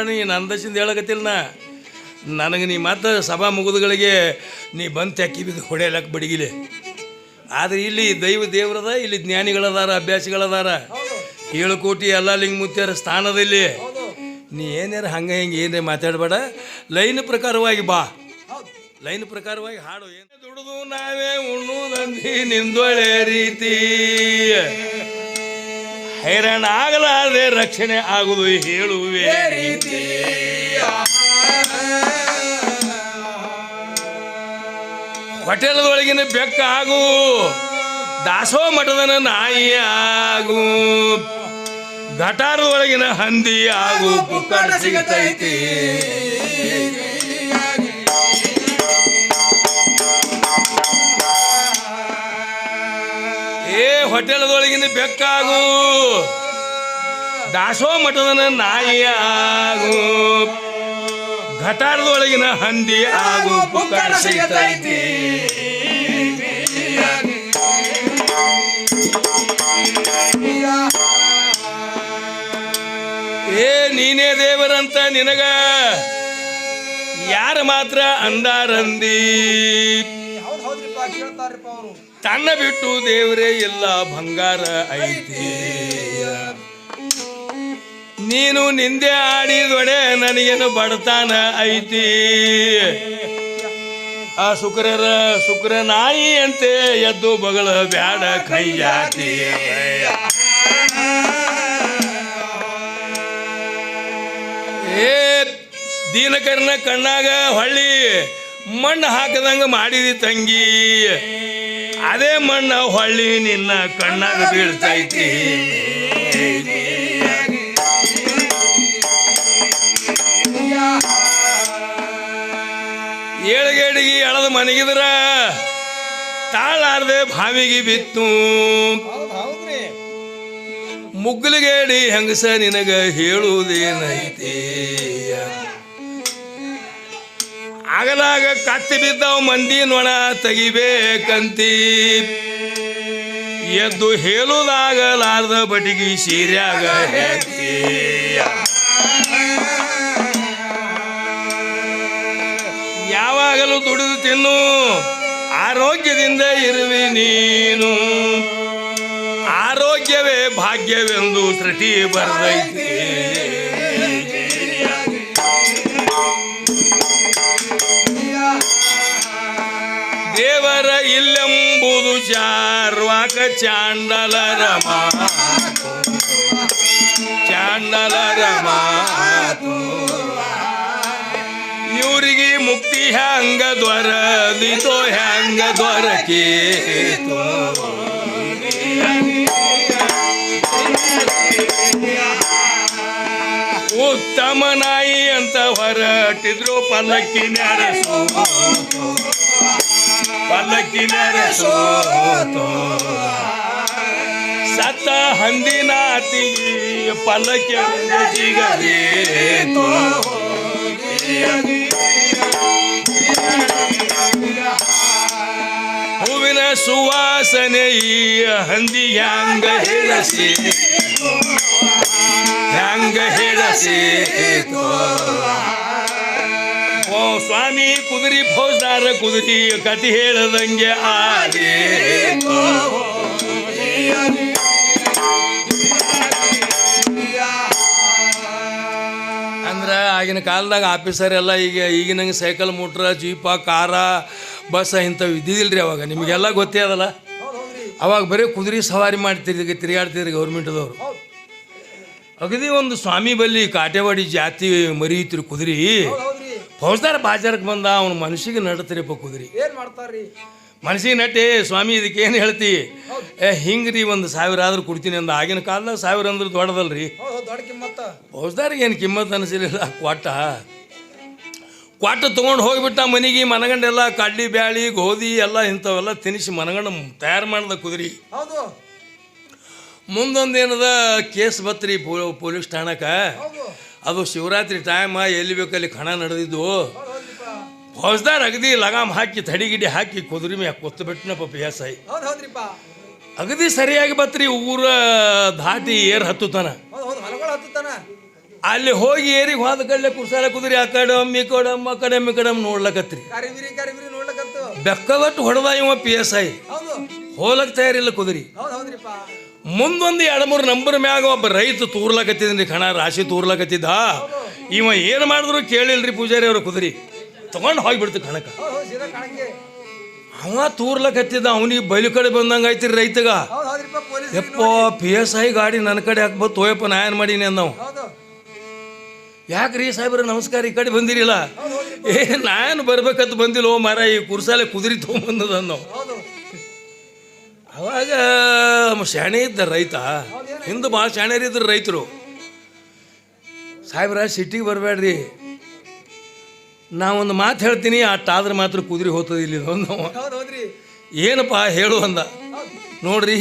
ನೀ ನಂದಸಿಂದ ಹೇಳಕತ್ತಿಲ್ಲ ನಾ. ನನಗೆ ನೀ ಮತ್ತೆ ಸಭಾ ಮುಗಿದುಗಳಿಗೆ ನೀ ಬಂದು ತೆಕ್ಕಿ ಹೊಡೆಯಲಕ್ಕೆ ಬಡಗಿಲೆ. ಆದರೆ ಇಲ್ಲಿ ದೈವ ದೇವರದ, ಇಲ್ಲಿ ಜ್ಞಾನಿಗಳದಾರ, ಅಭ್ಯಾಸಿಗಳದಾರ. ಏಳು ಕೋಟಿ ಎಲ್ಲ ಲಿಂಗ ಮುತ್ತಿಯರ ಸ್ಥಾನದಲ್ಲಿ ನೀ ಏನಾರ ಹಂಗೆ ಹಿಂಗೆ ಏನೇ ಮಾತಾಡಬೇಡ. ಲೈನ್ ಪ್ರಕಾರವಾಗಿ ಬಾ. ಲೈನ್ ಪ್ರಕಾರವಾಗಿ ಹಾಡು ಏನು. ದುಡಿದು ನಾವೇ ಉಣ್ಣುದಂದಿ ನಿಂದೊಳೆ ರೀತಿ. ಹೈರಾಣ ಆಗಲಾರದೆ ರಕ್ಷಣೆ ಆಗುದು ಹೇಳುವೆ. ಹೊಟೆಲದೊಳಗಿನ ಬೆಕ್ಕ ಆಗು ದಾಸೋ ಮಠದನ ನಾಯಿ ಆಗು ಘಟಾರದೊಳಗಿನ ಹಂದಿ ಆಗು ಸಿಗತೈತಿ. ಹೊಟೆಲದೊಳಗಿನ ಬೆಕ್ಕಾಗು. ದಾಸೋ ಮಠದ ನಾಯಿ ಆಗು. ಘಟಾರದೊಳಗಿನ ಹಂದಿ ಆಗು. ಸಿಗತೈತಿ ಏ ನೀನೇ ದೇವರಂತ ನಿನಗ. ಯಾರ ಮಾತ್ರ ಅಂದಾರಂದಿ? ಹೌದು ಹೌದ್ರಿಪ್ಪ ಕೇಳ್ತಾರ್ರಿಪ್ಪ ಅವರು. ತನ್ನ ಬಿಟ್ಟು ದೇವರೇ ಎಲ್ಲ ಬಂಗಾರ ಐತಿ. ನೀನು ನಿಂದೆ ಆಡಿದೊಡೆ ನನಗೇನು ಬಡತಾನ ಐತಿ. ಆ ಶುಕ್ರರ ಶುಕ್ರ ನಾಯಿ ಅಂತೆ ಎದ್ದು ಬಗಳ ಬ್ಯಾಡ ಕೈ ಜಾತಿ ಏ ದೀನಕರ್ನ ಕಣ್ಣಾಗ ಹೊಳ್ಳಿ, ಮಣ್ಣು ಹಾಕದಂಗ ಮಾಡಿದಿ ತಂಗಿ. ಅದೇ ಮಣ್ಣ ಹೊಳ್ಳಿ ನಿನ್ನ ಕಣ್ಣಾಗ ಬೀಳ್ತೈತಿ. ಏಳಿಗೇಡಿಗೆ ಎಳದ ಮನಗಿದ್ರ ತಾಳಾರ್ದೆ ಭಾವಿಗೆ ಬಿತ್ತು. ಮುಗ್ಗಲಿಗೇಡಿ ಹೆಂಗಸ ನಿನಗ ಹೇಳುವುದೇನೈತಿ ಆಗಲಾಗ ಕತ್ತಿ ಬಿದ್ದವ ಮಂದಿ ನೊಣ ತೆಗಿಬೇಕಂತಿ. ಎದ್ದು ಹೇಳುದಾಗಲಾರ್ದ ಬಟಿಗಿ ಸೀರ್ಯಾಗ ಯಾವಾಗಲೂ ದುಡಿದು ತಿನ್ನು, ಆರೋಗ್ಯದಿಂದ ಇರುವಿ ನೀನು. ಆರೋಗ್ಯವೇ ಭಾಗ್ಯವೆಂದು ತ್ರುಟಿ ಬರದೈತಿ. ಇಲ್ಲೆಂಬುದು ಚಾರ್ವಾಕ ಚಾಂಡಲ ಮಾತು ಚಾಂಡಲ ಮಾತು ಇವರಿಗೆ ಮುಕ್ತಿ ಹ್ಯಾಂಗ ದೊರದಿತೋ ಹ್ಯಾಂಗ ದೊರಕಿ ಉತ್ತಮ ನಾಯಿ ಅಂತ ಹೊರಟಿದ್ರು ಪಲ್ಲಕ್ಕಿ ನೆರಸು ಪಲ್ಲಕ್ಕಿ ನೆರಸು ಸತ್ತ ಹಂದಿನಾತಿ ಪಲ್ಲಕ್ಕಿ ಸಿಗದೇತು ಹೂವಿನ ಸುವಾಸನೆ ಹಂದಿ ಹ್ಯಾಂಗ ಹೇಳಸಿ ಹ್ಯಾಂಗ ಹೇಳಸಿ ಓ ಸ್ವಾಮಿ ಕುದುರಿ ಫೋಜ್ದಾರ ಕುದುರಿ ಕತಿ ಹೇಳದಂಗೆ ಆಗಿ ಅಂದ್ರ ಆಗಿನ ಕಾಲದಾಗ ಆಫೀಸರ್ ಎಲ್ಲ ಈಗ ಈಗಿನಂಗೆ ಸೈಕಲ್, ಮೋಟ್ರ, ಜೀಪ, ಕಾರ, ಬಸ್ ಇಂಥವು ಇದ್ದಿದ್ದಿಲ್ರಿ ಅವಾಗ. ನಿಮಗೆಲ್ಲ ಗೊತ್ತೇ ಅದಲ್ಲ. ಅವಾಗ ಬರೀ ಕುದುರೆ ಸವಾರಿ ಮಾಡ್ತಿರ್ಗ ತಿರುಗಾಡ್ತಿದ್ರಿ ಗೌರ್ಮೆಂಟ್ದವರು. ಅಗದಿ ಒಂದು ಸ್ವಾಮಿ ಬಲ್ಲಿ ಕಾಟೆವಾಡಿ ಜಾತಿ ಮರಿಯುತ್ತಿರು ಕುದುರೆ. ಫೌಜ್ದಾರ ಬಾಜಾರಕ್ಕೆ ಬಂದ ಅವನ ಮನಸ್ಸಿಗೆ ನಡತರಿಪ್ಪ ಕುದುರೆ. ಏನ್ ಮಾಡ್ತಾರ್ರಿ? ಮನಸ್ಸಿಗೆ ನಟ್ಟಿ ಸ್ವಾಮಿ ಇದಕ್ಕೆ ಏನು ಹೇಳ್ತಿ? ಏ ಹಿಂಗ್ರಿ ಒಂದು ಸಾವಿರ ಆದ್ರೂ ಕೊಡ್ತೀನಿ ಅಂದ. ಆಗಿನ ಕಾಲದಾಗ ಸಾವಿರ ಅಂದ್ರೆ ದೊಡ್ಡದಲ್ರಿ. ರೀ ಫೌಜ್ದಾರಿಗೆ ಏನು ಕಿಮ್ಮತ್ ಅನಿಸಿರಲಿಲ್ಲ ಕ್ವಾಟ ಕ್ವಾಟ ತೊಗೊಂಡು ಹೋಗಿಬಿಟ್ಟ ಮನೆಗೆ ಮನಗಂಡೆಲ್ಲ ಕಡ್ಲಿ ಬ್ಯಾಳಿ ಗೋಧಿ ಎಲ್ಲ ಇಂಥವೆಲ್ಲ ತಿನಿಸಿ ಮನಗಂಡ ತಯಾರು ಮಾಡ್ದ ಕುದುರಿ. ಹೌದು. ಮುಂದೊಂದು ಏನದ ಕೇಸ್ ಬತ್ರಿ ಪೊ- ಪೊಲೀಸ್ ಠಾಣಕ್ಕೆ ಅದು ಶಿವರಾತ್ರಿ ಟೈಮ್ ಎಲ್ಲಿ ಬೇಕಲ್ಲಿ ಕಣ ನಡೆದಿದ್ದು. ಫೌಜ್ದಾರ್ ಅಗದಿ ಲಗಾಮ್ ಹಾಕಿ ತಡಿಗಿಡಿ ಹಾಕಿ ಕುದುರೆ ಮೇ ಕೊತ್ತು ಬಿಟ್ಟನಪ್ಪ ಪಿ ಎಸ್ ಐ. ಅಗದಿ ಸರಿಯಾಗಿ ಬತ್ರಿ ಊರ ದಾಟಿ ಏರ್ ಹತ್ತುತ್ತಾನ ಅಲ್ಲಿ ಹೋಗಿ ಏರಿ ಹೋದ ಕಡೆ ಕುರ್ಸಾಲ ಕುದುರಿ ಆ ಕಡೆ ಅಮ್ಮಿ ಈ ಕಡೆ ಒಮ್ಮೆ ಆ ಕಡೆ ಅಮ್ಮಿ ಈ ಕಡೆ ಒಮ್ಮೆ ನೋಡ್ಲಕತ್ರಿ. ಬೆಕ್ಕದಟ್ಟು ಹೊಡೆದ ಇವ ಪಿ ಎಸ್ ಐ. ಹೋಲಕ್ ತಯಾರಿಲ್ಲ ಕುದುರಿ. ಮುಂದೊಂದು ಎರಡು ಮೂರು ನಂಬರ್ ಮ್ಯಾಗ ಒಬ್ಬ ರೈತ ತೂರ್ಲಕತ್ತಿದ್ರಿ ಕಣ, ರಾಶಿ ತೂರ್ಲಕತ್ತಿದ್ದ. ಇವ ಏನು ಮಾಡಿದ್ರು ಕೇಳಿಲ್ರಿ ಪೂಜಾರಿ ಅವ್ರ ಕುದುರಿ. ತಗೊಂಡು ಹೋಗಿಬಿಡ್ತು ಕಣಕ ಅವ ತೂರ್ಲಕತ್ತಿದ್ದ, ಅವನಿಗೆ ಬಯಲು ಕಡೆ ಬಂದಂಗೆ ಐತಿರಿ ರೈತಗ. ಎಪ್ಪೋ ಪಿ ಎಸ್ ಐ ಗಾಡಿ ನನ್ನ ಕಡೆ ಹಾಕ್ಬೋದು ತೋಯಪ್ಪ, ನಾ ಏನು ಮಾಡೀನಿ ಅಂದವು. ಯಾಕೆ ಯಾಕ್ರಿ ಸಾಹೇಬ್ರ, ನಮಸ್ಕಾರ, ಈ ಕಡೆ ಬಂದಿರಿಲ್ಲ? ಏ, ನಾನು ಬರ್ಬೇಕಂತ ಬಂದಿಲ್ಲ ಓ ಮಾರ ಈ ಕುರ್ಸಾಲೆ ಕುದುರಿ ತೊಗೊಂಬಂದದ ಹೌದು ಅವಾಗ ಅವ ಶಾಣೆ ಇದ್ದ ರೈತ ಹಿಂದೆ ಭಾಳ ಶಾಣ್ಯರಿದ್ರು ರೈತರು. ಸಾಹೇಬ್ರ ಸಿಟಿಗೆ ಬರಬೇಡ್ರಿ ನಾವೊಂದು ಮಾತು ಹೇಳ್ತೀನಿ ಅಟ್ಟಾದ್ರೆ ಮಾತ್ರ ಕುದುರೆ ಹೋಗ್ತದೆ ಇಲ್ಲಿ ಒಂದು ಏನಪ್ಪ ಹೇಳು ಅಂದ. ನೋಡ್ರಿ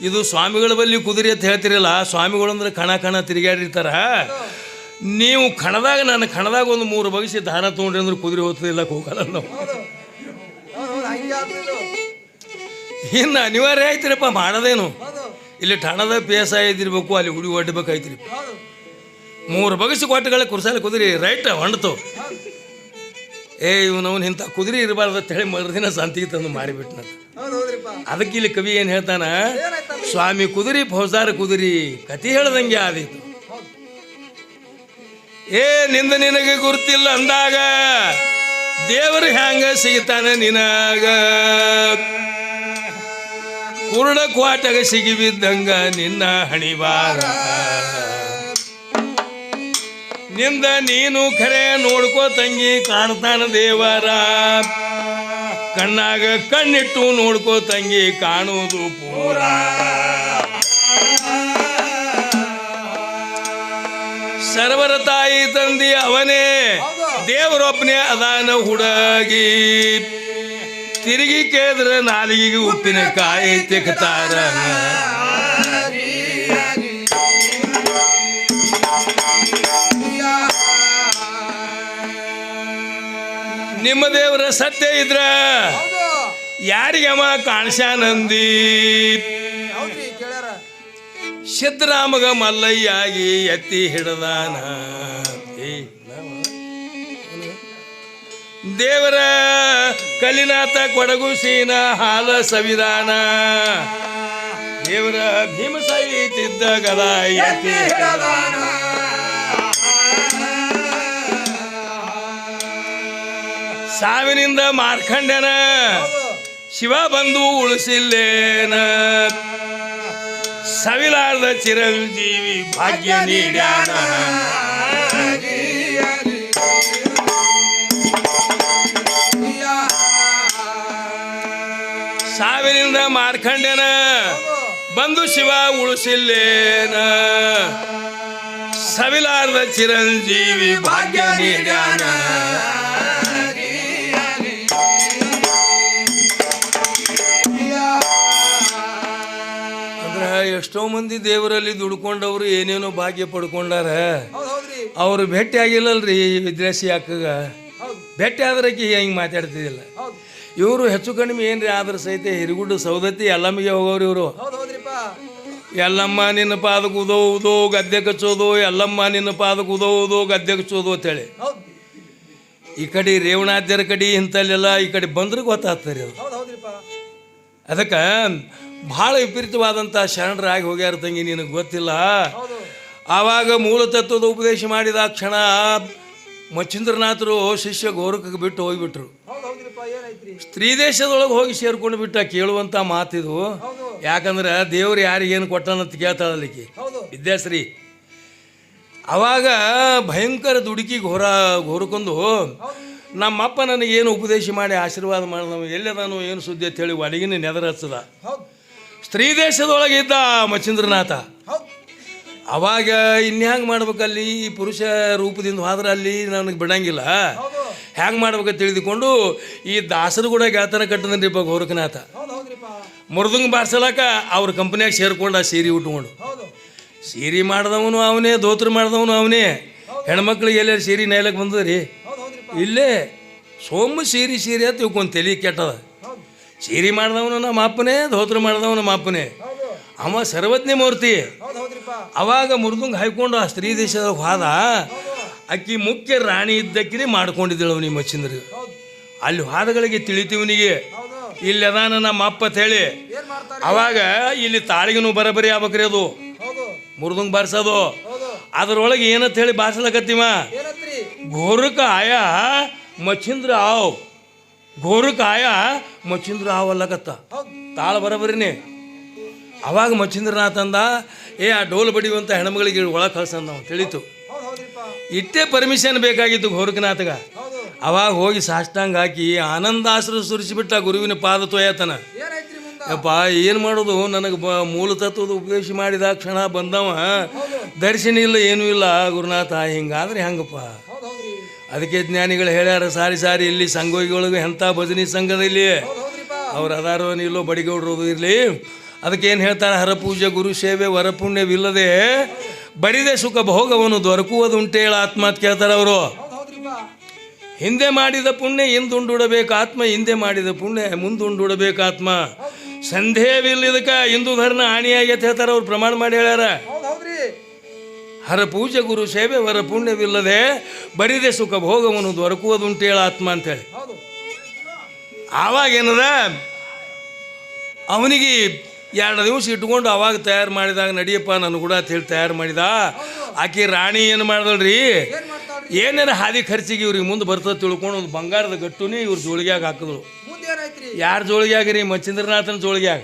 ಇದು ಸ್ವಾಮಿಗಳ ಬಲ್ಲಿ ಕುದುರೆ ಅಂತ ಹೇಳ್ತಿರಲ್ಲ ಸ್ವಾಮಿಗಳು ಅಂದ್ರೆ ಕಣ ಕಣ ತಿರುಗಾಡಿರ್ತಾರ ನೀವು ಕಣದಾಗ ನಾನು ಕಣದಾಗ ಒಂದು ಮೂರು ಬಗೆಸಿ ದಾನ ತೊಗೊಂಡ್ರಿ ಅಂದ್ರೆ ಕುದುರೆ ಹೋಗ್ತದಿಲ್ಲ ಹೋಗಲ್ಲ ನಾವು ಇನ್ನು ಅನಿವಾರ್ಯ ಆಯ್ತಿರಪ್ಪ ಮಾಡೋದೇನು? ಇಲ್ಲಿ ಠಾಣದ ಪಿ ಎಸ್ ಐ ಇದ್ದಿರ್ಬೇಕು ಅಲ್ಲಿ ಹುಡಿ ಒಡ್ಬೇಕಾಯ್ತಿರಿ. ಮೂರು ಬಗಸಿ ಕೋಟೆಗಳ ಕುರ್ಸಾಲ ಕುದುರಿ ರೈಟ್ ಹೊಂಡ್ತು. ಏ ಇವನವನು ಇಂಥ ಕುದುರೆ ಇರಬಾರ್ದು ಅಂತ ಹೇಳಿ ಮರುದಿನ ಸಂತಿಗೆ ತಂದು ಮಾರಿಬಿಟ್ನ ಅದಕ್ಕೆ ಇಲ್ಲಿ ಕವಿ ಏನು ಹೇಳ್ತಾನ? ಸ್ವಾಮಿ ಕುದುರಿ ಫೌಜಾರ ಕುದುರಿ ಕತಿ ಹೇಳ್ದಂಗೆ ಆದೀತು. ಏ ನಿಂದ ನಿನಗೆ ಗುರುತಿಲ್ಲ ಅಂದಾಗ ದೇವರು ಹ್ಯಾಂಗ ಸಿಗ್ತಾನೆ ನಿನಗ? ಕುರುಡ ಕ್ವಾಟಗ ಸಿಗಿಬಿದ್ದಂಗ ನಿನ್ನ ಹಣಿವಾರ. ನಿಂದ ನೀನು ಖರೆ ನೋಡ್ಕೋ ತಂಗಿ ಕಾಣ್ತಾನ ದೇವರ. ಕಣ್ಣಾಗ ಕಣ್ಣಿಟ್ಟು ನೋಡ್ಕೋ ತಂಗಿ ಕಾಣುವುದು ಪೂರ. ಸರ್ವರ ತಾಯಿ ತಂದಿ ಅವನೇ ದೇವರೊಬ್ಬನೇ ಅದಾನ ಹುಡುಗಿ. ತಿರುಗಿ ಕೇಳಿದ್ರೆ ನಾಲಿಗೆಗೆ ಉಪ್ಪಿನಕಾಯಿ ತಿಕ್ತಾರ ನಿಮ್ಮ ದೇವರ ಸತ್ಯ ಇದ್ರ ಯಾರಿಗಮ್ಮ ಕೇಳ್ಯಾರ ಸಿದ್ದರಾಮಗ ಮಲ್ಲಯ್ಯಾಗಿ ಎತ್ತಿ ಹಿಡದಾನ? ದೇವರ ಕಲಿನಾಥ ಕೊಡಗು ಸೀನ ಹಾಲ ಸವಿಧಾನ ದೇವರ ಭೀಮಸಾಯಿ ತಿದ್ದ ಗದ ಎತ್ತಿ ಹಿಡದಾನ. ಸಾವಿನಿಂದ ಮಾರ್ಕಂಡನ ಶಿವ ಬಂದು ಉಳಿಸಿಲ್ಲೇನ. ಸವಿಲಾರದ ಚಿರಂಜೀವಿ ಭಾಗ್ಯ ನೀಡ್ಯಾನ. ಮಾರ್ಕಂಡನ ಬಂದು ಶಿವ ಉಳಿಸಿಲ್ಲೇನ? ಸವಿಲಾರದ ಚಿರಂಜೀವಿ ಭಾಗ್ಯ ನೀಡ್ಯಾನ ಅಂದ್ರ ಎಷ್ಟೋ ಮಂದಿ ದೇವರಲ್ಲಿ ದುಡ್ಕೊಂಡವ್ರು ಏನೇನೋ ಭಾಗ್ಯ ಪಡ್ಕೊಂಡಾರ. ಅವ್ರು ಭೇಟಿ ಆಗಿಲ್ಲಲ್ರಿ ವಿದ್ಯಾಸಿ ಅಕ್ಕಗ. ಭೇಟಿ ಆದ್ರಕ್ಕೆ ಹಿಂಗೆ ಮಾತಾಡ್ತಿದ್ದಿಲ್ಲ ಇವರು ಹೆಚ್ಚು ಕಡಿಮೆ ಏನ್ರಿ? ಆದ್ರೆ ಸಹಿತ ಹಿರಿಗುಡ್ಡು ಸೌದತ್ತಿ ಎಲ್ಲಮ್ಮಗೆ ಹೋಗೋರು ಇವರು. ಎಲ್ಲಮ್ಮ ನಿನ್ನ ಪಾದಕ್ಕೆ ಕುದೋದು ಗದ್ದೆ ಕಚ್ಚೋದು ಎಲ್ಲಮ್ಮ ನಿನ್ನ ಪಾದಕ್ಕೆ ಕುದೋದು ಗದ್ದೆ ಕಚ್ಚೋದು ಅಂತೇಳಿ. ಈ ಕಡೆ ರೇವಣಾದ್ಯರ ಕಡೆ ಇಂಥಲ್ಲೆಲ್ಲ ಈ ಕಡೆ ಬಂದ್ರೆ ಗೊತ್ತಾಗ್ತಾರೆ ಅದು. ಅದಕ್ಕೆ ಭಾಳ ವಿಪರೀತವಾದಂಥ ಶರಣರಾಗಿ ಹೋಗ್ಯಾರ ತಂಗಿ ನಿನಗೆ ಗೊತ್ತಿಲ್ಲ? ಆವಾಗ ಮೂಲ ತತ್ವದ ಉಪದೇಶ ಮಾಡಿದ ಕ್ಷಣ ಮಚ್ಚಿಂದ್ರನಾಥರು ಶಿಷ್ಯ ಗೋರಖಕ್ಕೆ ಬಿಟ್ಟು ಹೋಗಿಬಿಟ್ರು. ಸ್ತ್ರೀ ದೇಶದೊಳಗೆ ಹೋಗಿ ಸೇರ್ಕೊಂಡು ಬಿಟ್ಟ ಕೇಳುವಂಥ ಮಾತಿದು. ಯಾಕಂದ್ರೆ ದೇವ್ರು ಯಾರಿಗೇನು ಕೊಟ್ಟನಂತ ಕೇಳ್ತಾಳಲ್ಲಿಕ್ಕೆ ಹೌದು. ವಿದ್ಯಾಶ್ರೀ ಅವಾಗ ಭಯಂಕರ ದುಡುಕಿ ಘೋರ ಘೋರ್ಕೊಂಡು ನಮ್ಮಪ್ಪ ನನಗೇನು ಉಪದೇಶ ಮಾಡಿ ಆಶೀರ್ವಾದ ಮಾಡಿದವ ಎಲ್ಲದಾನು ಏನು ಸುದ್ದಿ ಅಂತ ಹೇಳಿ ಒಳಗಿನ ನೆದರ ಹಚ್ಚದ. ಸ್ತ್ರೀ ದೇಶದೊಳಗೆ ಇದ್ದ ಮಚೀಂದ್ರನಾಥ ಅವಾಗ ಇನ್ಹ್ಯಾಂಗೆ ಮಾಡ್ಬೇಕಲ್ಲಿ ಈ ಪುರುಷ ರೂಪದಿಂದ ಹೋದ್ರೆ ಅಲ್ಲಿ ನನಗೆ ಬಿಡಂಗಿಲ್ಲ. ಹ್ಯಾಂಗೆ ಮಾಡ್ಬೇಕು ತಿಳಿದುಕೊಂಡು ಈ ದಾಸರು ಕೂಡ ಗೆಳತನ ಕಟ್ಟದನ್ರಿಪ್ಪ ಗೋರಖನಾಥ. ಹೌದ್ ಹೌದ್ರಿಪ್ಪ. ಮುರ್ದಂಗ್ ಬಾರ್ಸಲಕ ಅವ್ರ ಕಂಪ್ನ್ಯಾಗ ಸೇರ್ಕೊಂಡ ಸೀರೆ ಉಟ್ಕೊಂಡು. ಸೀರೆ ಮಾಡಿದವನು ಅವನೇ ದೋತ್ರ ಮಾಡಿದವನು ಅವನೇ. ಹೆಣ್ಮಕ್ಳಿಗೆ ಎಲ್ಲಾರು ಸೀರೆ ನೈಲಕ್ಕೆ ಬಂದದ್ರಿ? ಇಲ್ಲೇ ಸೋಮ ಸೀರೆ ಸೀರೆ ಅಂತ ತಿಳ್ಕೊಂಡು ತಲೆ ಕೆಟ್ಟದ. ಸೀರೆ ಮಾಡಿದವನು ನಮ್ಮ ಅಪ್ಪನೇ ಧೋತ್ರ ಮಾಡಿದವನು ನಮ್ಮ ಅಪ್ಪನೇ. ಅವ ಸರ್ವಜ್ಞ ಮೂರ್ತಿ. ಅವಾಗ ಮುರ್ದಂಗ್ ಹಾಯ್ಕೊಂಡು ಆ ಸ್ತ್ರೀ ದೇಶದ ಹೋದ. ಹೌದು. ಅಕ್ಕಿ ಮುಖ್ಯ ರಾಣಿ ಇದ್ದಕ್ಕಿರಿ ಮಾಡ್ಕೊಂಡಿದ್ದಳು ನಿಮ್ಮ ಚಂದ್ರ ಅಲ್ಲಿ ಹಾದಗಳಿಗೆ ತಿಳಿತೀವನಿಗೆ ಇಲ್ಲಿ ಅದಾನ ನಮ್ಮ ಅಪ್ಪ ಅಂತ ಹೇಳಿ. ಅವಾಗ ಇಲ್ಲಿ ತಾಳಿಗೂ ಬರಬರಿ ಆಗ್ಬೇಕ್ರಿ ಅದು. ಹೌದು. ಬಾರಿಸೋದು. ಅದ್ರೊಳಗೆ ಏನಂತ ಹೇಳಿ ಬಾರಿಸ್ಲಕತ್ತೀವ? ಘೋರಕ ಆಯ ಮಚ್ಚಿಂದ್ರ ಆವ್ ಘೋರಕ ಆಯ ಮಚ್ಚಿಂದ್ರ ಆವಲ್ಲಕತ್ತ ತಾಳ ಬರಬರಿನಿ. ಅವಾಗ ಮಚ್ಚಿಂದ್ರನಾಥ್ ಅಂದ ಏ ಆ ಡೋಲ್ ಬಡಿಯುವಂಥ ಹೆಣ್ಮಗಳಿಗೆ ಒಳಗೆ ಕಳ್ಸಂದ ನಾವು. ತಿಳಿತು. ಇಷ್ಟೇ ಪರ್ಮಿಷನ್ ಬೇಕಾಗಿತ್ತು ಘೋರಕನಾಥಗ. ಹೌದು ಅವಾಗ ಹೋಗಿ ಸಾಷ್ಟಾಂಗ ಹಾಕಿ ಆನಂದಾಶ್ರ ಸುರಿಸಿಬಿಟ್ಟ ಗುರುವಿನ ಪಾದ ತೊಯತನ ಅಪ್ಪ ಯಪ್ಪ ಏನು ಮಾಡೋದು? ನನಗೆ ಬ ಮೂಲ ತತ್ವದ ಉಪದೇಶ ಮಾಡಿದ ಕ್ಷಣ ಬಂದವ. ದರ್ಶನ ಇಲ್ಲ ಏನೂ ಇಲ್ಲ. ಗುರುನಾಥ ಹಿಂಗಾದ್ರೆ ಹೆಂಗಪ್ಪ. ಅದಕ್ಕೆ ಜ್ಞಾನಿಗಳು ಹೇಳ್ಯಾರ ಸಾರಿ ಸಾರಿ ಇಲ್ಲಿ ಸಂಘೋಗಿಗಳಿಗೆ ಎಂಥ ಭಜನಿ ಸಂಘದಲ್ಲಿ ಅವ್ರು ಅದಾರೋ ಇಲ್ಲೋ ಬಡಿಗೌಡ್ರದು ಇರಲಿ. ಅದಕ್ಕೆ ಏನು ಹೇಳ್ತಾರೆ? ಹರಪೂಜೆ ಗುರು ಸೇವೆ ವರಪುಣ್ಯವಿಲ್ಲದೆ ಬರಿದೆ ಸುಖ ಭೋಗವನ್ನು ದೊರಕುವುದುಂಟೇಳ ಆತ್ಮ ಅಂತ ಕೇಳ್ತಾರೆ ಅವರು. ಹೌದು ಮಾಡಿದ ಪುಣ್ಯ ಹಿಂದುಂಡುಡಬೇಕು ಆತ್ಮ ಹಿಂದೆ ಮಾಡಿದ ಪುಣ್ಯ ಮುಂದುಂಡುಡಬೇಕು ಆತ್ಮ. ಸಂದೇಹವಿಲ್ಲದಕ್ಕೆ ಹಿಂದೂ ಧರ್ಮ ಹಾನಿಯಾಗೈತೆ ಹೇಳ್ತಾರೆ ಅವ್ರು ಪ್ರಮಾಣ ಮಾಡಿ ಹೇಳ್ಯಾರ. ಹರ ಪೂಜೆ ಗುರು ಸೇವೆ ವರ ಪುಣ್ಯವಿಲ್ಲದೆ ಬರಿದೆ ಸುಖ ಭೋಗವನ್ನು ಹೇಳ ಆತ್ಮ ಅಂತೇಳಿ. ಹೌದು. ಆವಾಗ ಏನದ ಅವನಿಗೆ ಎರಡು ದಿವಸ ಇಟ್ಕೊಂಡು ಅವಾಗ ತಯಾರು ಮಾಡಿದಾಗ ನಡಿಯಪ್ಪ ನಾನು ಕೂಡ ಅಂತ ಹೇಳಿ ತಯಾರು ಮಾಡಿದ. ಆಕೆ ರಾಣಿ ಏನು ಮಾಡ್ದಳ್ರಿ ಏನೇನು ಹಾದಿ ಖರ್ಚಿಗೆ ಇವ್ರಿಗೆ ಮುಂದೆ ಬರ್ತದೆ ತಿಳ್ಕೊಂಡು ಒಂದು ಬಂಗಾರದ ಗಟ್ಟುನೇ ಇವ್ರು ಜೋಳಿಗ್ಯಾಗ ಹಾಕಿದ್ರು. ಯಾರ ಜೋಳಿಗ್ಯಾಗ ರೀ? ಮಚ್ಚಂದ್ರನಾಥನ ಜೋಳಿಗ್ಯಾಗ.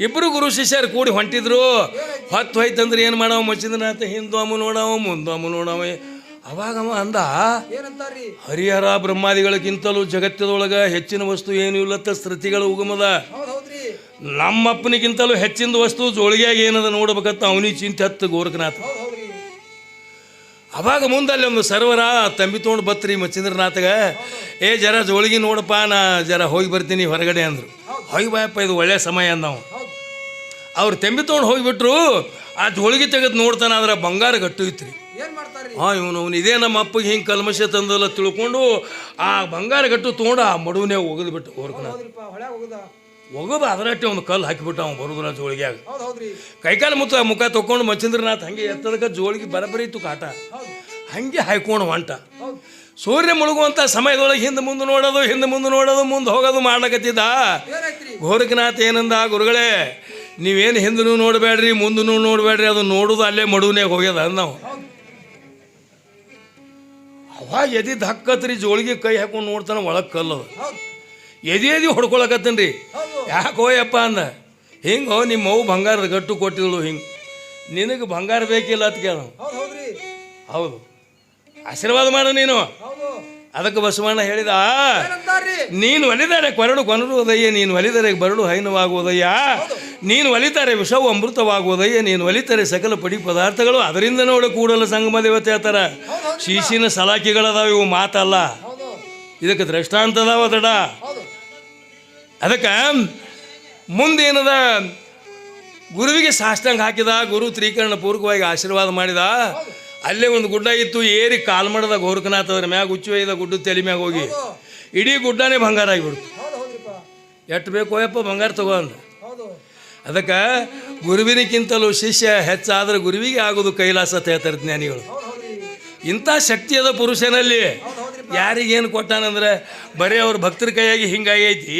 ಇಬ್ಬರು ಗುರು ಶಿಷ್ಯರು ಕೂಡಿ ಹೊಂಟಿದ್ರು. ಹೊತ್ತು ಹೋಯ್ತಂದ್ರೆ ಏನು ಮಾಡವ? ಮಚ್ಚಂದ್ರನಾಥ ಹಿಂದೂ ಅಮ್ಮ ನೋಡವ ಮುಂದೆ ಅಮ್ಮ ನೋಡವ. ಅವಾಗ ಅವ ಅಂದ ಹರಿಹರ ಬ್ರಹ್ಮಾದಿಗಳಿಗಿಂತಲೂ ಜಗತ್ತದೊಳಗೆ ಹೆಚ್ಚಿನ ವಸ್ತು ಏನೂ ಇಲ್ಲತ್ತ ಸ್ಮೃತಿಗಳ ಉಗಮದ. ನಮ್ಮಪ್ಪನಿಗಿಂತಲೂ ಹೆಚ್ಚಿನ ವಸ್ತು ಜೋಳಿಗೆಯಾಗ ಏನದ ನೋಡ್ಬೇಕಂತ ಅವನಿಗೆ ಚಿಂತೆ ಹತ್ತು ಗೋರಖನಾಥ. ಅವಾಗ ಮುಂದಲ್ಲಿ ಒಂದು ಸರ್ವರ ತಂಬಿ ತೊಗೊಂಡು ಬತ್ರಿ ಮಚ್ಚಂದ್ರನಾಥಗ ಏ ಜರ ಜೋಳಿಗೆ ನೋಡಪ್ಪ ನಾ ಜರ ಹೋಗಿ ಬರ್ತೀನಿ ಹೊರಗಡೆ ಅಂದರು. ಹೋಗಿ ಬಾಯಪ್ಪ ಇದು ಒಳ್ಳೆ ಸಮಯ ಅಂದ ನಾವು ಅವ್ರು ತಂಬಿ ತೊಗೊಂಡು ಹೋಗಿಬಿಟ್ರು ಆ ಜೋಳಿಗೆ ತೆಗೆದು ನೋಡ್ತಾನೆ ಆದ್ರೆ ಬಂಗಾರ ಗಟ್ಟು ಇತ್ತು ರೀ ಹಾಂ ಇವನು ಅವನು ಇದೇ ನಮ್ಮ ಅಪ್ಪಗೆ ಹಿಂಗೆ ಕಲ್ಮಶ ತಂದಲ್ಲ ತಿಳ್ಕೊಂಡು ಆ ಬಂಗಾರ ಗಟ್ಟು ತೊಗೊಂಡು ಆ ಮಡುವನೇ ಹೋಗಿದ್ಬಿಟ್ಟು ಹೋಗುದ ಒಗದು ಅದರಟ್ಟೆ ಒಂದು ಕಲ್ಲು ಹಾಕಿಬಿಟ್ಟ ಅವ್ನು ಬರೋದ್ರ ಜೋಳಿಗ್ಯಾಗ. ಕೈಕಾಲು ಮುತ್ತ ಮುಖ ತಕೊಂಡು ಮಚ್ಚಂದ್ರನಾಥ್ ಹಂಗೆ ಎತ್ತದಕ್ಕೆ ಜೋಳಿಗೆ ಬರಬರಿ ಇತ್ತು ಕಾಟ. ಹಂಗೆ ಹಾಯ್ಕೊಂಡು ಹೊಂಟ. ಸೂರ್ಯ ಮುಳುಗುವಂಥ ಸಮಯದೊಳಗೆ ಹಿಂದೆ ಮುಂದೆ ನೋಡೋದು ಹಿಂದೆ ಮುಂದೆ ನೋಡೋದು ಮುಂದೆ ಹೋಗೋದು ಮಾಡ್ಲಕತ್ತಿದ್ದ. ಘೋರಕನಾಥ್ ಗೋರಖನಾಥ್ ಏನಂದ ಗುರುಗಳೇ ನೀವೇನು ಹಿಂದೂ ನೋಡಬೇಡ್ರಿ ಮುಂದೂ ನೋಡಬೇಡ್ರಿ ಅದು ನೋಡೋದು ಅಲ್ಲೇ ಮಡುವನೇ ಹೋಗ್ಯದ ಅಂದ್ ನಾವು ಅವಾಗ ಎದಿದ್ದು ಹಕ್ಕತ್ರಿ ಜೋಳಿಗೆ ಕೈ ಹಾಕೊಂಡು ನೋಡ್ತಾನೆ ಒಳಗೆ ಕಲ್ಲದು. ಹೌದು ಎದಿ ಹೊಡ್ಕೊಳಕತ್ತೀನಿ ರೀ. ಯಾಕೋಯಪ್ಪ ಅಂದ. ಹಿಂಗೆ ನಿಮ್ಮ ಅವು ಬಂಗಾರದ ಗಟ್ಟು ಕೊಟ್ಟಿದ್ಳು ಹಿಂಗೆ. ನಿನಗೆ ಬಂಗಾರ ಬೇಕಿಲ್ಲ ಅಂತ ಕೇಳ ಹೌದು ಆಶೀರ್ವಾದ ಮಾಡು ನೀನು. ಅದಕ್ಕೆ ಬಸವಣ್ಣ ಹೇಳಿದ ನೀನು ಒಲಿದರೆ ಕೊರಡು ಕೊನರುವುದಯ್ಯ ನೀನು ಒಲಿದರೆ ಬರಡು ಹೈನವಾಗುವುದಯ್ಯ ನೀನು ಒಲಿತಾರೆ ವಿಷವು ಅಮೃತವಾಗುವುದಯ್ಯ ನೀನು ಒಲಿತಾರೆ ಸಕಲ ಪಡಿ ಪದಾರ್ಥಗಳು. ಅದರಿಂದ ನೋಡು ಕೂಡಲು ಸಂಗಮ ದೇವತೆ ಹೇಳ್ತಾರ ಶೀಶಿನ ಸಲಾಕಿಗಳದಾವ ಇವು ಮಾತಲ್ಲ. ಇದಕ್ಕೆ ದೃಷ್ಟಾಂತ ಅದಾವ ದಡ. ಅದಕ್ಕೆ ಮುಂದೇನದ ಗುರುವಿಗೆ ಸಾಷ್ಟಾಂಗ ಹಾಕಿದ, ಗುರು ತ್ರೀಕರಣ ಪೂರ್ವಕವಾಗಿ ಆಶೀರ್ವಾದ ಮಾಡಿದ, ಅಲ್ಲೇ ಒಂದು ಗುಡ್ಡ ಇತ್ತು, ಏರಿ ಕಾಲ್ಮಡದ ಗೋರಖನಾಥ ಅದ್ರ ಮ್ಯಾಗ ಉಚ್ಚಿ ಒಯ್ದ ಗುಡ್ಡ ತಲೆ ಮ್ಯಾಗ ಹೋಗಿ. ಇಡೀ ಗುಡ್ಡನೇ ಬಂಗಾರ ಆಗಿಬಿಡ್ತು. ಎಷ್ಟು ಬೇಕು ಯಪ್ಪ ಬಂಗಾರ ತಗೋ ಅಂದ. ಹೌದು ಅದಕ್ಕೆ ಗುರುವಿನಕ್ಕಿಂತಲೂ ಶಿಷ್ಯ ಹೆಚ್ಚಾದ್ರೆ ಗುರುವಿಗೆ ಆಗೋದು ಕೈಲಾಸ ಅಂತ ಹೇಳ್ತಾರೆ ಜ್ಞಾನಿಗಳು ಇಂಥ ಶಕ್ತಿ ಅದ ಪುರುಷನಲ್ಲಿ. ಯಾರಿಗೇನು ಕೊಟ್ಟಾನಂದ್ರೆ, ಬರೀ ಅವ್ರ ಭಕ್ತರ ಕೈಯಾಗಿ ಹಿಂಗಾಗೈತಿ.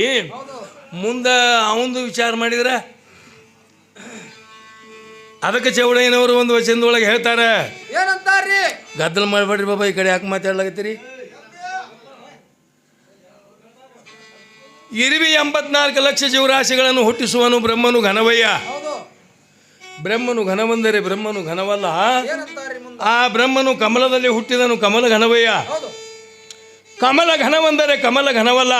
ಮುಂದೆ ಅವಂದು ವಿಚಾರ ಮಾಡಿದ್ರೆ ಅದಕ್ಕೆ ಚೌಡಯ್ಯನವರು ಒಂದು ವಚನದೊಳಗೆ ಹೇಳ್ತಾರೆ. ಏನಂತಾರ್ರಿ? ಗದ್ದಲ ಮಾಡಬೇಡ್ರಿ ಬಾಬಾ ಈ ಕಡೆ ಯಾಕೆ ಮಾತಾಡ್ಲಾಗತ್ತೀರಿ ಇರಿವಿ ಎಂಬತ್ನಾಲ್ಕು ಲಕ್ಷ ಜೀವರಾಶಿಗಳನ್ನು ಹುಟ್ಟಿಸುವನು ಬ್ರಹ್ಮನು ಘನವಯ್ಯ. ಬ್ರಹ್ಮನು ಘನವಂದರೆ ಬ್ರಹ್ಮನು ಘನವಲ್ಲ? ಆ ಬ್ರಹ್ಮನು ಕಮಲದಲ್ಲಿ ಹುಟ್ಟಿದನು ಕಮಲ ಘನವಯ್ಯ. ಕಮಲ ಘನವಂದರೆ ಕಮಲ ಘನವಲ್ಲ.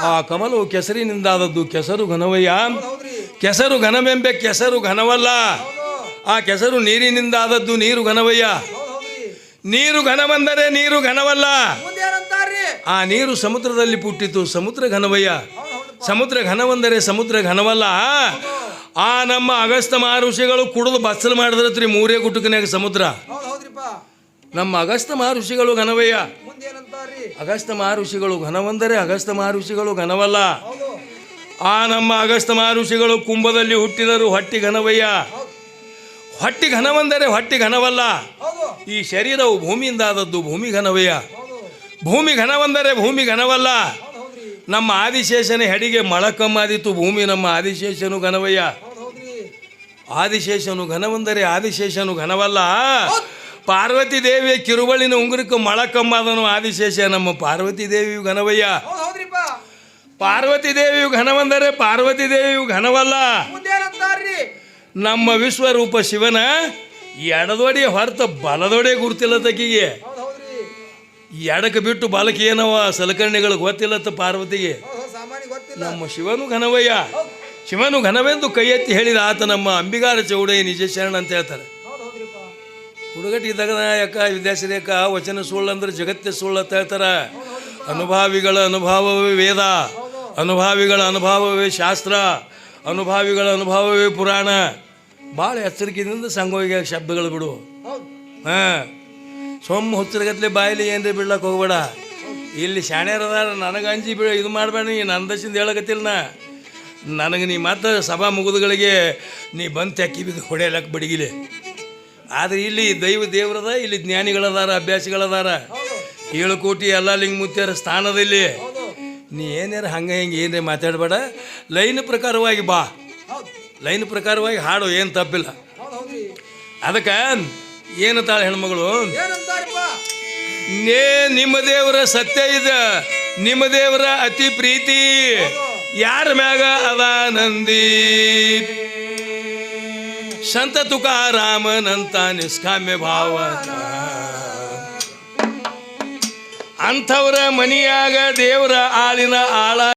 ಆ ಕಮಲವು ಕೆಸರಿನಿಂದಾದದ್ದು ಕೆಸರು ಘನವಯ್ಯ. ಕೆಸರು ಘನವೆಂಬೆ ಕೆಸರು ಘನವಲ್ಲ. ಆ ಕೆಸರು ನೀರಿನಿಂದಾದದ್ದು ನೀರು ಘನವಯ್ಯ. ನೀರು ಘನವೆಂದರೆ ನೀರು ಘನವಲ್ಲ. ಆ ನೀರು ಸಮುದ್ರದಲ್ಲಿ ಪುಟ್ಟಿತು, ಸಮುದ್ರ ಘನವಯ್ಯ. ಸಮುದ್ರ ಘನವೆಂದರೆ ಸಮುದ್ರ ಘನವಲ್ಲ. ಆ ನಮ್ಮ ಅಗಸ್ತ ಮಹರ್ಷಿಗಳು ಕುಡಿದು ಬಸ್ಸಲು ಮಾಡಿದ್ರತ್ರಿ ಮೂರೇ ಗುಟುಕನ್ಯಾಗ ಸಮುದ್ರ. ನಮ್ಮ ಅಗಸ್ತ ಮಹರ್ಷಿಗಳು ಘನವಯ್ಯ. ಅಗಸ್ತ ಮಹರ್ಷಿಗಳು ಘನವೆಂದರೆ ಅಗಸ್ತ ಮಹರ್ಷಿಗಳು ಘನವಲ್ಲ. ಆ ನಮ್ಮ ಅಗಸ್ತ ಮಹರ್ಷಿಗಳು ಕುಂಭದಲ್ಲಿ ಹುಟ್ಟಿದರು ಹೊಟ್ಟಿ ಘನವಯ್ಯ. ಹೊಟ್ಟಿ ಘನವೆಂದರೆ ಹೊಟ್ಟಿ ಘನವಲ್ಲ. ಈ ಶರೀರವು ಭೂಮಿಯಿಂದ ಆದದ್ದು ಭೂಮಿ ಘನವಯ್ಯ. ಭೂಮಿ ಘನವೆಂದರೆ ಭೂಮಿ ಘನವಲ್ಲ. ನಮ್ಮ ಆದಿಶೇಷನ ಹೆಡಿಗೆ ಮಳಕಮ್ಮಾದಿತ್ತು ಭೂಮಿ ನಮ್ಮ ಆದಿಶೇಷನು ಘನವಯ್ಯ. ಆದಿಶೇಷನು ಘನವಂದರೆ ಆದಿಶೇಷನು ಘನವಲ್ಲ. ಪಾರ್ವತಿ ದೇವಿಯ ಕಿರುಬಳಿನ ಉಂಗುರಕ್ಕೆ ಮಳಕಂಬಾದನು ಆದಿಶೇಷ. ನಮ್ಮ ಪಾರ್ವತಿ ದೇವಿಯು ಘನವಯ್ಯ. ಪಾರ್ವತಿ ದೇವಿಯು ಘನವಂದರೆ ಪಾರ್ವತಿ ದೇವಿಯು ಘನವಲ್ಲ. ನಮ್ಮ ವಿಶ್ವರೂಪ ಶಿವನ ಎಡದೊಡೆ ಹೊರತ ಬಲದೊಡೆ ಗುರುತಿಲ್ಲ ತಕ್ಕಿಗೆ ಎಡಕ್ಕೆ ಬಿಟ್ಟು ಬಾಲಕಿ ಏನವ ಸಲಕರಣೆಗಳು ಗೊತ್ತಿಲ್ಲತ್ತ ಪಾರ್ವತಿಗೆ? ನಮ್ಮ ಶಿವನು ಘನವಯ್ಯ. ಶಿವನು ಘನವೆಂದು ಕೈ ಎತ್ತಿ ಹೇಳಿದ ಆತ ನಮ್ಮ ಅಂಬಿಗಾರ ಚೌಡಯ್ಯ ನಿಜ ಶರಣ ಅಂತ ಹೇಳ್ತಾರೆ. ಹುಡುಗಟ್ಟಿ ಇದ್ದಾಗ ಯಾಕ ವಿದ್ಯಾಶ್ರೀಯಕ, ವಚನ ಸುಳ್ಳು ಅಂದ್ರೆ ಜಗತ್ತೇ ಸುಳ್ಳು ಅಂತ ಹೇಳ್ತಾರೆ. ಅನುಭಾವಿಗಳ ಅನುಭವವೇ ವೇದ, ಅನುಭಾವಿಗಳ ಅನುಭವವೇ ಶಾಸ್ತ್ರ, ಅನುಭಾವಿಗಳ ಅನುಭವವೇ ಪುರಾಣ. ಭಾಳ ಎಚ್ಚರಿಕೆಯಿಂದ ಸಂಗೋಗಿಯ ಶಬ್ದಗಳು ಬಿಡು. ಹಾಂ, ಸೊಮ್ಮ ಹುಚ್ಚರಗತ್ಲೆ ಬಾಯಲ್ಲಿ ಏನ್ರಿ ಬಿಡ್ಲಕ್ಕೆ ಹೋಗ್ಬೇಡ. ಇಲ್ಲಿ ಶಾಣ್ಯರದಾರ, ನನಗೆ ಅಂಜಿ ಬಿ ಇದು ಮಾಡಬೇಡ, ನೀ ನನ್ನ ದಶಿಂದ ಹೇಳಕತ್ತಿಲ್ಲ ನಾ. ನನಗೆ ನೀ ಮತ್ತೆ ಸಭಾ ಮುಗಿದುಗಳಿಗೆ ನೀ ಬಂದು ತೆಕ್ಕಿ ಬಿದ್ದು ಹೊಡೆಯಲಕ್ಕೆ ಬಡಿಗಿಲೆ. ಆದರೆ ಇಲ್ಲಿ ದೈವ ದೇವರದ, ಇಲ್ಲಿ ಜ್ಞಾನಿಗಳದಾರ, ಅಭ್ಯಾಸಿಗಳದಾರ. ಏಳು ಕೋಟಿ ಎಲ್ಲ ಲಿಂಗ ಮುತ್ತಿಯರ ಸ್ಥಾನದಲ್ಲಿ. ನೀ ಏನಾರ ಹಂಗೆ ಹಿಂಗೆ ಏನೇ ಮಾತಾಡಬೇಡ. ಲೈನ್ ಪ್ರಕಾರವಾಗಿ ಬಾ. ಲೈನ್ ಪ್ರಕಾರವಾಗಿ ಹಾಡು, ಏನು ತಪ್ಪಿಲ್ಲ. ಅದಕ್ಕೆ ಏನು ತಾಳ ಹೆಣ್ಮಗಳು? ನೇ ನಿಮ್ಮ ದೇವರ ಸತ್ಯ ಇದ, ನಿಮ್ಮ ದೇವರ ಅತಿ ಪ್ರೀತಿ. ಯಾರ ಮ್ಯಾಗ ಅದ संत तुकाराम नंता निष्काम्य भाव. अंथवर मनियाग देवर आलिन आळा